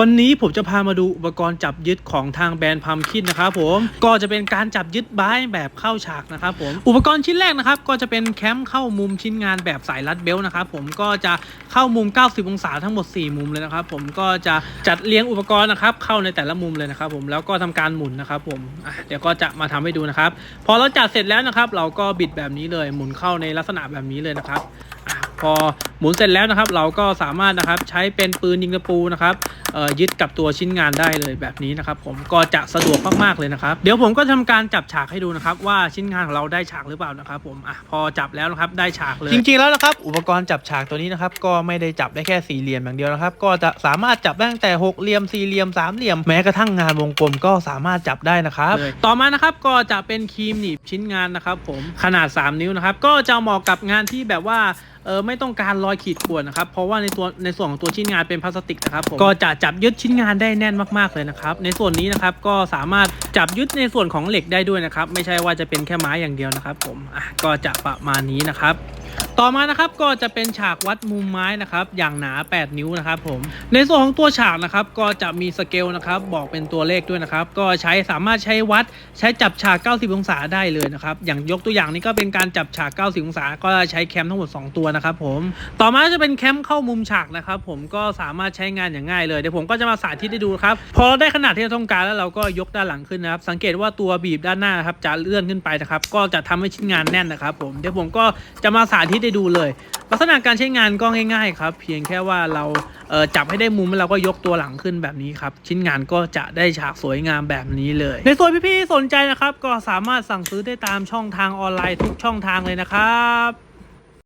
วันนี้ผมจะพามาดูอุปกรณ์จับยึดของทางแบรนด์พัมคินนะครับผมก็จะเป็นการจับยึดไม้แบบเข้าฉากนะครับผมอุปกรณ์ชิ้นแรกนะครับก็จะเป็นแคมเข้ามุมชิ้นงานแบบสายรัดเบลต์นะครับผมก็จะเข้ามุม 90 องศาทั้งหมด 4 มุมเลยนะครับผมก็จะจัดเรียงอุปกรณ์นะครับเข้าในแต่ละมุมเลยนะครับผมแล้วก็ทำการหมุนนะครับผมเดี๋ยวก็จะมาทำให้ดูนะครับพอเราจัดเสร็จแล้วนะครับ เราก็บิดแบบนี้เลยหมุนเข้าในลักษณะแบบนี้เลยนะครับพอหมุนเสร็จแล้วนะครับ เราก็สามารถนะครับใช้เป็นปืนยิงตะปูนะครับเอ่อยึดกับตัวชิ้นงานได้เลยแบบนี้นะครับผมก็จะสะดวกมากๆเลยนะครับ เดี๋ยวผมก็ทำการจับฉากให้ดูนะครับ ว่าชิ้นงานของเราได้ฉากหรือเปล่านะครับ ผมอะพอจับแล้วนะครับได้ฉากเลยจริงๆแล้วนะครับ อุปกรณ์จับฉากตัวนี้นะครับก็ไม่ได้จับได้แค่สี่เหลี่ยมอย่างเดียวนะครับ ก็จะสามารถจับได้ตั้งแต่หกเหลี่ยมสี่เหลี่ยมสามเหลี่ยมแม้กระทั่งงานวงกลมก็สามารถจับได้นะครับ ต่อมานะครับก็จะเป็นครีมหนีบชิ้นงานนะครับ ผมขนาด 3 นิ้วนะครับก็จะเหมาะกับงานที่แบบว่าเออไม่ต้องการรอยขีดข่วนนะครับ เพราะว่าในตัวในส่วนของตัวชิ้นงานเป็นพลาสติกนะครับผมก็จะจับยึดชิ้นงานได้แน่นมากๆเลยนะครับ ในส่วนนี้นะครับก็สามารถจับยึดในส่วนของเหล็กได้ด้วยนะครับ ไม่ใช่ว่าจะเป็นแค่ไม้อย่างเดียวนะครับ ผมอะก็จะประมาณนี้นะครับ ต่อมานะครับก็จะเป็นฉากวัดมุมไม้นะครับอย่างหนา 8 นิ้วนะครับผมในส่วนของตัวฉากนะครับก็จะมีสเกลนะครับบอกเป็นตัวเลขด้วยนะครับก็ใช้สามารถใช้วัดใช้จับฉาก 90 องศาได้เลยนะครับอย่างยกตัวอย่างนี้ก็เป็นการจับฉาก 90 องศา ก็ใช้แคมทั้งหมด 2 ตัวนะครับผมต่อมาจะเป็นแคมเข้ามุมฉากนะครับผมก็สามารถใช้งานอย่างง่ายเลยเดี๋ยวผมก็จะมาสาธิตให้ดูครับพอได้ขนาดที่เราต้องการแล้วเราก็ยกด้านหลังขึ้นนะครับสังเกตว่าตัวบีบด้านหน้านะครับจะเลื่อนขึ้นไปนะครับก็จะทำให้ชิ้นงานแน่นนะครับผมเดี๋ยวผมก็จะมาสาธิตให้ดูเลย ลักษณะการใช้งานก็ง่ายๆครับ เพียงแค่ว่าเราเจับให้ได้มุมแล้วเราก็ยกตัวหลังขึ้นแบบนี้ครับ ชิ้นงานก็จะได้ฉากสวยงามแบบนี้เลย ในส่วนพี่ๆสนใจนะครับ ก็สามารถสั่งซื้อได้ตามช่องทางออนไลน์ทุกช่องทางเลยนะครับ